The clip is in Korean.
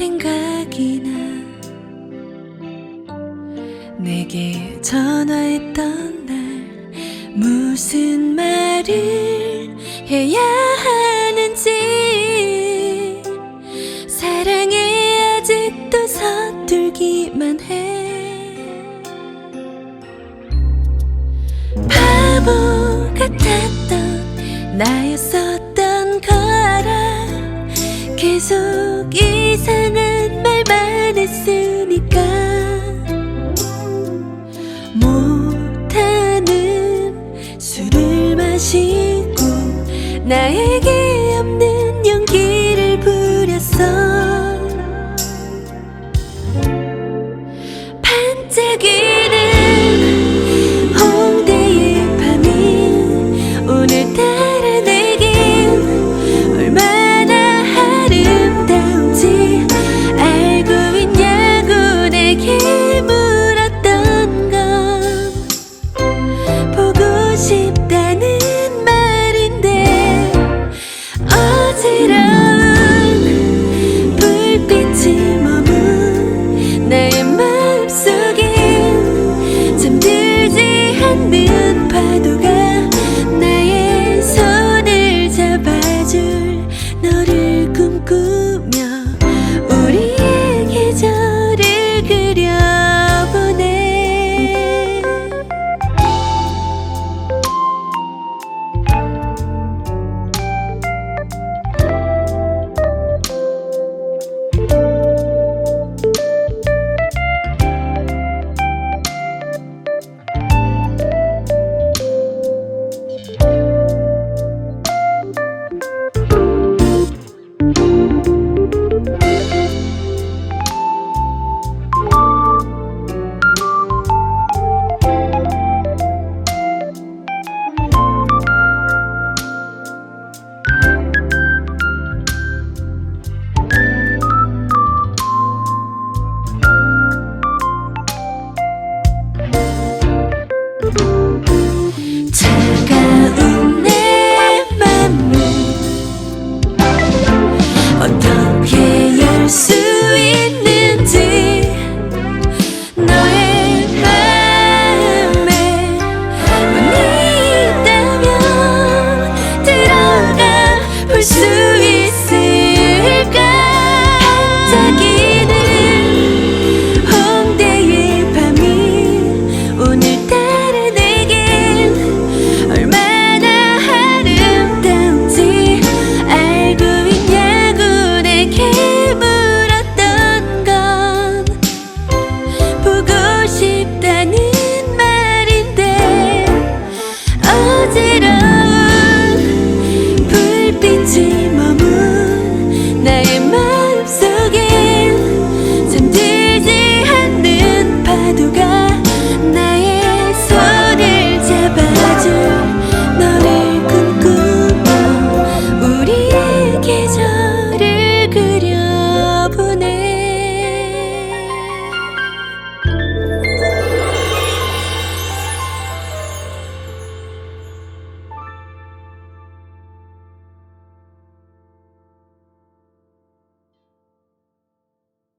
생각이 나. 내게 전화했던 날 무슨 말을 해야 하는지. 사랑에 아직도 서툴기만 해. 바보 같았던 나였었 계속 상한 말만 했으니까. 못하는 술을 마시고 나에게 없는 용기를 부렸어 반짝이